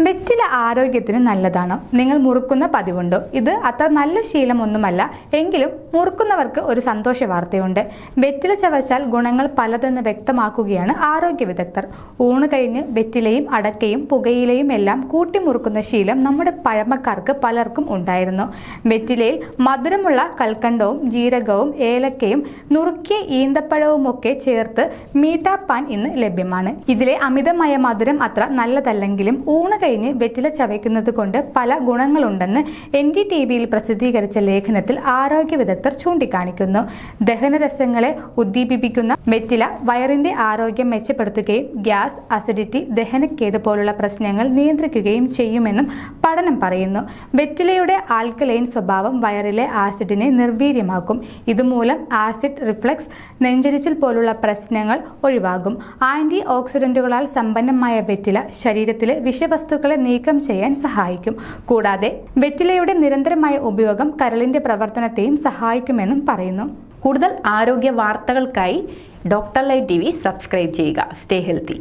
വെറ്റില ആരോഗ്യത്തിന് നല്ലതാണോ. നിങ്ങൾ മുറുക്കുന്ന പതിവുണ്ടോ. ഇത് അത്ര നല്ല ശീലമൊന്നുമല്ല. എങ്കിലും മുറുക്കുന്നവർക്ക് ഒരു സന്തോഷ വാർത്തയുണ്ട്. വെറ്റില ചവച്ചാൽ ഗുണങ്ങൾ പലതെന്ന് വ്യക്തമാക്കുകയാണ് ആരോഗ്യ വിദഗ്ധർ. ഊണ് കഴിഞ്ഞ് വെറ്റിലയും അടക്കയും പുകയിലയും എല്ലാം കൂട്ടി മുറുക്കുന്ന ശീലം നമ്മുടെ പഴമക്കാർക്ക് പലർക്കും ഉണ്ടായിരുന്നു. വെറ്റിലയിൽ മധുരമുള്ള കൽക്കണ്ടവും ജീരകവും ഏലക്കയും നുറുക്കിയ ഈന്തപ്പഴവും ഒക്കെ ചേർത്ത് മീട്ടാപ്പാൻ ഇന്ന് ലഭ്യമാണ്. ഇതിലെ അമിതമായ മധുരം അത്ര നല്ലതല്ലെങ്കിലും ഊണ് കഴിഞ്ഞ് വെറ്റില ചവയ്ക്കുന്നത് കൊണ്ട് പല ഗുണങ്ങളുണ്ടെന്ന് എൻ ഡി ടി വിയിൽ പ്രസിദ്ധീകരിച്ച ലേഖനത്തിൽ ആരോഗ്യ വിദഗ്ധർ ചൂണ്ടിക്കാണിക്കുന്നു. ദഹനരസങ്ങളെ ഉദ്ദീപിപ്പിക്കുന്ന വെറ്റില വയറിന്റെ ആരോഗ്യം മെച്ചപ്പെടുത്തുകയും ഗ്യാസ് അസിഡിറ്റി ദഹനക്കേട് പോലുള്ള പ്രശ്നങ്ങൾ നിയന്ത്രിക്കുകയും ചെയ്യുമെന്നും പഠനം പറയുന്നു. വെറ്റിലയുടെ ആൽക്കലൈൻ സ്വഭാവം വയറിലെ ആസിഡിനെ നിർവീര്യമാക്കും. ഇതുമൂലം ആസിഡ് റിഫ്ലക്സ് നെഞ്ചരിച്ചിൽ പോലുള്ള പ്രശ്നങ്ങൾ ഒഴിവാകും. ആന്റി ഓക്സിഡന്റുകളാൽ സമ്പന്നമായ വെറ്റില ശരീരത്തിലെ വിഷവസ്തുക്കളെ നീക്കം ചെയ്യാൻ സഹായിക്കും. കൂടാതെ വെറ്റിലയുടെ നിരന്തരമായ ഉപയോഗം കരളിന്റെ പ്രവർത്തനത്തെയും സഹായിക്കുമെന്നും പറയുന്നു. കൂടുതൽ ആരോഗ്യ വാർത്തകൾക്കായി doctor live T V subscribe ചെയ്യുക. Stay healthy.